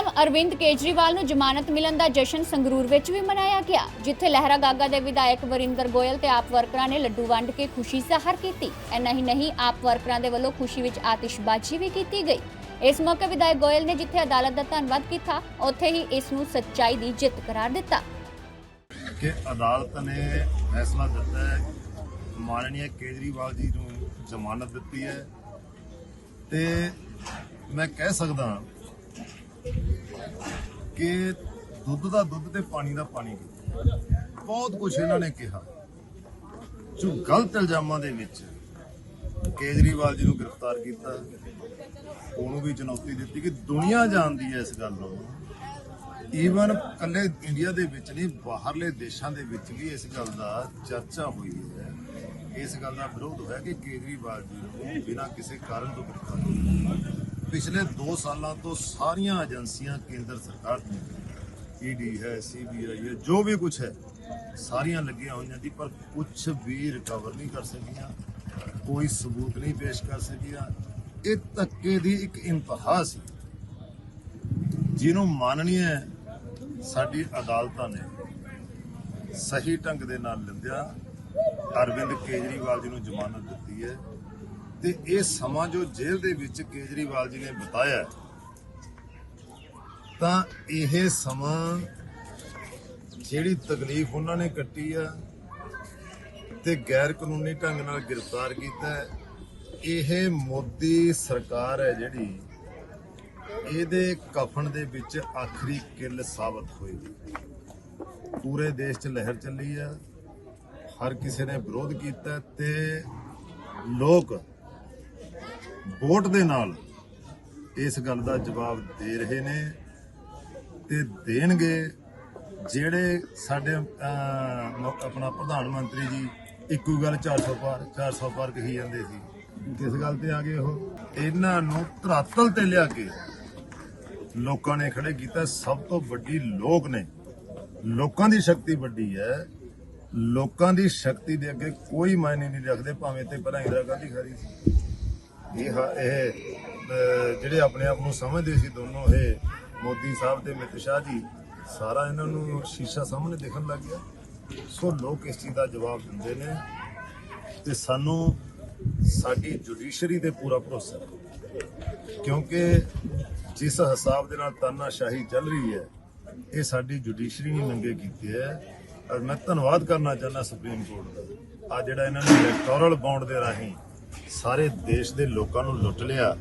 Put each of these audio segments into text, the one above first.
CM Arvind Kejriwal ਨੂੰ ਜ਼ਮਾਨਤ ਮਿਲਣ ਦਾ ਜਸ਼ਨ ਸੰਗਰੂਰ ਵਿੱਚ ਵੀ ਮਨਾਇਆ ਗਿਆ, ਜਿੱਥੇ ਲਹਿਰਾ ਗਾਗਾ ਦੇ ਵਿਧਾਇਕ ਵਰਿੰਦਰ ਗੋਇਲ ਤੇ ਆਪ ਵਰਕਰਾਂ ਨੇ ਲੱਡੂ ਵੰਡ ਕੇ ਖੁਸ਼ੀ ਜ਼ਾਹਰ ਕੀਤੀ। ਇੰਨਾ ਹੀ ਨਹੀਂ, ਆਪ ਵਰਕਰਾਂ ਦੇ ਵੱਲੋਂ ਖੁਸ਼ੀ ਵਿੱਚ ਆਤਿਸ਼ਬਾਜ਼ੀ ਵੀ ਕੀਤੀ ਗਈ। ਇਸ ਮੌਕੇ ਵਿਧਾਇਕ ਗੋਇਲ ਨੇ ਜਿੱਥੇ ਅਦਾਲਤ ਦਾ ਧੰਨਵਾਦ ਕੀਤਾ, ਉੱਥੇ ਹੀ ਇਸ ਨੂੰ ਸੱਚਾਈ ਦੀ ਜਿੱਤ ਕਰਾਰ ਦਿੱਤਾ। ਕਿ ਅਦਾਲਤ ਨੇ ਫੈਸਲਾ ਦਿੱਤਾ ਹੈ ਮਾਨਨੀय ਕੇਜਰੀਵਾਲ ਜੀ ਨੂੰ ਜ਼ਮਾਨਤ ਦਿੱਤੀ ਹੈ। ਤੇ ਮੈਂ ਕਹਿ ਸਕਦਾ ਕਿ ਦੁੱਧ ਦਾ ਦੁੱਧ ਤੇ ਪਾਣੀ ਦਾ ਪਾਣੀ ਬਹੁਤ ਕੁਝ ਇਹਨਾਂ ਨੇ ਕਿਹਾ। ਜੋ ਗਲਤ ਇਲਜ਼ਾਮਾਂ ਦੇ ਵਿੱਚ ਕੇਜਰੀਵਾਲ ਜੀ ਨੂੰ ਗ੍ਰਿਫਤਾਰ ਕੀਤਾ, ਉਹਨੂੰ ਵੀ ਚੁਣੌਤੀ ਦਿੱਤੀ ਕਿ ਦੁਨੀਆ ਜਾਣਦੀ ਹੈ ਇਸ ਗੱਲ ਨੂੰ। ਈਵਨ ਕੱਲੇ ਇੰਡੀਆ ਦੇ ਵਿੱਚ ਨਹੀਂ, ਬਾਹਰਲੇ ਦੇਸ਼ਾਂ ਦੇ ਵਿੱਚ ਵੀ ਇਸ ਗੱਲ ਦਾ ਚਰਚਾ ਹੋਈ ਹੈ। ਇਸ ਗੱਲ ਦਾ ਵਿਰੋਧ ਹੋਇਆ ਕਿ ਕੇਜਰੀਵਾਲ ਜੀ ਨੂੰ ਬਿਨਾਂ ਕਿਸੇ ਕਾਰਨ ਤੋਂ ਗ੍ਰਿਫਤਾਰ ਕੀਤਾ ਪਿਛਲੇ 2 ਸਾਲਾਂ ਤੋਂ ਸਾਰੀਆਂ ਏਜੰਸੀਆਂ ਕੇਂਦਰ ਸਰਕਾਰ ਦੀਆਂ ਈਡੀ ਹੈ ਸੀਬੀਆਈ ਹੈ, ਜੋ ਵੀ ਕੁਝ ਹੈ, ਸਾਰੀਆਂ ਲੱਗੀਆਂ ਹੋਈਆਂ ਦੀ ਪਰ ਕੁਝ ਵੀ ਰਿਕਵਰ ਨਹੀਂ ਕਰ ਸਕੀਆਂ, ਕੋਈ ਸਬੂਤ ਨਹੀਂ ਪੇਸ਼ ਕਰ ਸਕੀਆਂ। ਇਹ ਧੱਕੇ ਦੀ ਇੱਕ ਇੰਤਹਾ ਸੀ। ਜਿਹਨੂੰ ਮਾਨਣੀ ਹੈ, ਸਾਡੀ ਅਦਾਲਤਾਂ ਨੇ ਸਹੀ ਢੰਗ ਦੇ ਨਾਲ ਲਿੰਦਿਆ ਅਰਵਿੰਦ ਕੇਜਰੀਵਾਲ ਜੀ ਨੂੰ ਜ਼ਮਾਨਤ ਦਿੱਤੀ ਹੈ। ਤੇ ਇਹ ਸਮਾਂ ਜੋ ਜੇਲ੍ਹ ਦੇ ਵਿੱਚ ਕੇਜਰੀਵਾਲ ਜੀ ਨੇ ਬਿਤਾਇਆ ਤਾਂ ਇਹ ਸਮਾਂ ਜਿਹੜੀ ਤਕਲੀਫ ਉਹਨਾਂ ਨੇ ਕੱਟੀ ਆ ਤੇ ਗੈਰ ਕਾਨੂੰਨੀ ਢੰਗ ਨਾਲ ਗ੍ਰਿਫਤਾਰ ਕੀਤਾ ਇਹ ਮੋਦੀ ਸਰਕਾਰ ਹੈ ਜਿਹੜੀ ਇਹਦੇ ਕਫਨ ਦੇ ਵਿੱਚ ਆਖਰੀ ਕਿੱਲ ਸਾਬਤ ਹੋਏਗੀ ਪੂਰੇ ਦੇਸ਼ 'ਚ ਲਹਿਰ ਚੱਲੀ ਆ, ਹਰ ਕਿਸੇ ਨੇ ਵਿਰੋਧ ਕੀਤਾ ਤੇ ਲੋਕ ਵੋਟ ਦੇ ਨਾਲ ਇਸ ਗੱਲ ਦਾ ਜਵਾਬ ਦੇ ਰਹੇ ਨੇ ਤੇ ਦੇਣਗੇ ਜਿਹੜੇ ਸਾਡੇ ਆਪਣਾ ਪ੍ਰਧਾਨ ਮੰਤਰੀ ਜੀ ਇੱਕੋ ਗੱਲ 400 ਪਾਰ 400 ਪਾਰ ਕਹੀ ਜਾਂਦੇ ਸੀ। ਕਿਸ ਗੱਲ ਤੇ ਆ ਗਏ ਉਹ? ਇਹਨਾਂ ਨੂੰ ਧਰਾਤਲ ਤੇ ਲਿਆ ਕੇ ਲੋਕਾਂ ਨੇ ਖੜੇ ਕੀਤਾ। ਸਭ ਤੋਂ ਵੱਡੀ ਲੋਕ ਨੇ। ਲੋਕਾਂ ਦੀ ਸ਼ਕਤੀ ਵੱਡੀ ਹੈ। ਲੋਕਾਂ ਦੀ ਸ਼ਕਤੀ ਦੇ ਅੱਗੇ ਕੋਈ ਮਾਇਨੇ ਨਹੀਂ ਰੱਖਦੇ, ਭਾਵੇਂ ਤੇ ਪਹਿਲਾਂ ਇੰਦਰਾ ਗਾਂਧੀ ਖਰੀ ਸੀ। ਇਹ ਇਹ ਜਿਹੜੇ ਆਪਣੇ ਆਪ ਨੂੰ ਸਮਝਦੇ ਸੀ ਦੋਨੋਂ, ਇਹ ਮੋਦੀ ਸਾਹਿਬ ਤੇ ਅਮਿਤ ਸ਼ਾਹ ਜੀ, ਸਾਰਾ ਇਹਨਾਂ ਨੂੰ ਸ਼ੀਸ਼ਾ ਸਾਹਮਣੇ ਦਿਖਣ ਲੱਗ ਗਿਆ। ਸੋ ਲੋਕ ਇਸ ਚੀਜ਼ ਦਾ ਜਵਾਬ ਦਿੰਦੇ ਨੇ ਤੇ ਸਾਨੂੰ ਸਾਡੀ ਜੁਡੀਸ਼ਰੀ ਤੇ ਪੂਰਾ ਭਰੋਸਾ ਕਿਉਂਕਿ ਜਿਸ ਹਿਸਾਬ ਦੇ ਨਾਲ ਤਾਨਾਸ਼ਾਹੀ ਚੱਲ ਰਹੀ ਹੈ, ਇਹ ਸਾਡੀ ਜੁਡੀਸ਼ਰੀ ਨੇ ਨੰਗੇ ਕੀਤੇ ਹੈ। ਔਰ ਮੈਂ ਧੰਨਵਾਦ ਕਰਨਾ ਚਾਹੁੰਦਾ ਸੁਪਰੀਮ ਕੋਰਟ ਦਾ। ਆ ਜਿਹੜਾ ਇਹਨਾਂ ਨੇ ਇਲੈਕਟੋਰਲ ਬੌਂਡ ਦੇ ਰਾਹੀਂ ਸਾਰੇ ਦੇਸ਼ ਦੇ ਲੋਕਾਂ ਨੂੰ ਲੁੱਟ ਲਿਆ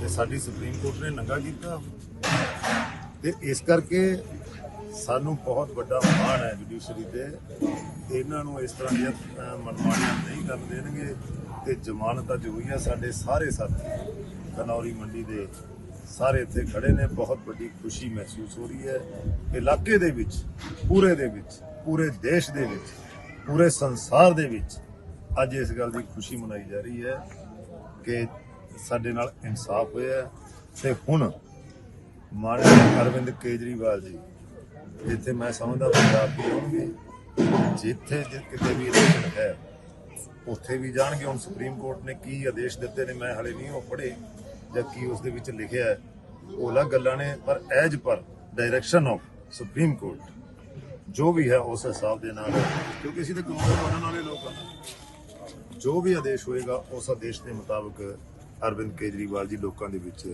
ਤੇ ਸਾਡੀ ਸੁਪਰੀਮ ਕੋਰਟ ਨੇ ਨੰਗਾ ਕੀਤਾ। ਤੇ ਇਸ ਕਰਕੇ ਸਾਨੂੰ ਬਹੁਤ ਵੱਡਾ ਮਾਣ ਹੈ ਜੁਡੀਸ਼ਰੀ ਤੇ। ਇਹਨਾਂ ਨੂੰ ਇਸ ਤਰ੍ਹਾਂ ਦੀਆਂ ਅਹ, ਮਨਮਾਨੀਆਂ ਨਹੀਂ ਕਰਨ ਦੇਣਗੇ ਤੇ ਜ਼ਮਾਨਤ ਅੱਜ ਹੋਈ ਹੈ ਸਾਡੇ ਸਾਰੇ ਸਾਥੀ। ਕਨੌਰੀ ਮੰਡੀ ਦੇ ਸਾਰੇ ਇੱਥੇ ਖੜੇ ਨੇ ਬਹੁਤ ਵੱਡੀ ਖੁਸ਼ੀ ਮਹਿਸੂਸ ਹੋ ਰਹੀ ਹੈ। ਇਲਾਕੇ ਦੇ ਵਿੱਚ ਪੂਰੇ ਦੇ ਵਿੱਚ ਪੂਰੇ ਦੇਸ਼ ਦੇ ਵਿੱਚ ਪੂਰੇ ਸੰਸਾਰ ਦੇ ਵਿੱਚ ਅੱਜ ਇਸ ਗੱਲ ਦੀ ਖੁਸ਼ੀ ਮਨਾਈ ਜਾ ਰਹੀ ਹੈ ਕਿ ਸਾਡੇ ਨਾਲ ਇਨਸਾਫ ਹੋਇਆ ਹੈ ਤੇ ਹੁਣ ਮਾਨਯੋਗ ਅਰਵਿੰਦ ਕੇਜਰੀਵਾਲ ਜੀ, ਜਿੱਥੇ ਮੈਂ ਸਮਝਦਾ ਪੰਜਾਬ ਵੀ ਹੋਣਗੇ ਜਿੱਥੇ ਕਿਤੇ ਵੀ ਇਲੈਕਸ਼ਨ ਹੈ, ਉੱਥੇ ਵੀ ਜਾਣਗੇ। ਹੁਣ ਸੁਪਰੀਮ ਕੋਰਟ ਨੇ ਕੀ ਆਦੇਸ਼ ਦਿੱਤੇ ਨੇ, ਮੈਂ ਹਲੇ ਨਹੀਂ ਉਹ ਪੜ੍ਹੇ, ਜਾਂ ਕੀ ਉਸ ਦੇ ਵਿੱਚ ਲਿਖਿਆ ਹੈ। ਉਹ ਅਲੱਗ ਗੱਲਾਂ ਨੇ, ਪਰ as per direction of supreme court ਜੋ ਵੀ ਹੈ, ਉਸ ਹਿਸਾਬ ਦੇ ਨਾਲ ਕਿਉਂਕਿ ਅਸੀਂ ਤਾਂ ਕਾਨੂੰਨ ਬਣਾਉਣ ਵਾਲੇ ਲੋਕ ਹਾਂ। ਜੋ ਵੀ ਆਦੇਸ਼ ਹੋਏਗਾ, ਉਸ ਆਦੇਸ਼ ਦੇ ਮੁਤਾਬਕ ਅਰਵਿੰਦ ਕੇਜਰੀਵਾਲ ਜੀ ਲੋਕਾਂ ਦੇ ਵਿੱਚ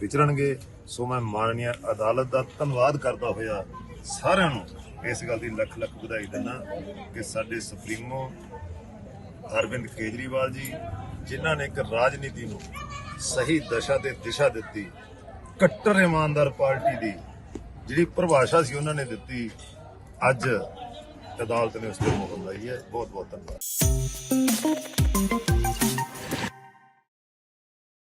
ਵਿਚਰਨਗੇ। ਸੋ ਮੈਂ ਮਾਨਨੀय ਅਦਾਲਤ ਦਾ ਧੰਨਵਾਦ ਕਰਦਾ ਹੋਇਆ ਸਾਰਿਆਂ ਨੂੰ ਇਸ ਗੱਲ ਦੀ ਲੱਖ ਲੱਖ ਵਧਾਈ ਦਿੰਦਾ ਕਿ ਸਾਡੇ ਸੁਪਰੀਮੋ ਅਰਵਿੰਦ ਕੇਜਰੀਵਾਲ ਜੀ, ਜਿਨ੍ਹਾਂ ਨੇ ਇੱਕ ਰਾਜਨੀਤੀ ਨੂੰ ਸਹੀ ਦਸ਼ਾ ਤੇ ਦਿਸ਼ਾ ਦਿੱਤੀ, ਕੱਟਰ ਇਮਾਨਦਾਰ ਪਾਰਟੀ ਦੀ ਜਿਹੜੀ ਪਰਿਭਾਸ਼ਾ ਸੀ ਉਹਨਾਂ ਨੇ ਦਿੱਤੀ, ਅੱਜ ਅਦਾਲਤ ਨੇ ਉਸ ਤੇ ਮੋਹਰ ਲਾਈ ਹੈ। ਬਹੁਤ ਬਹੁਤ ਧੰਨਵਾਦ।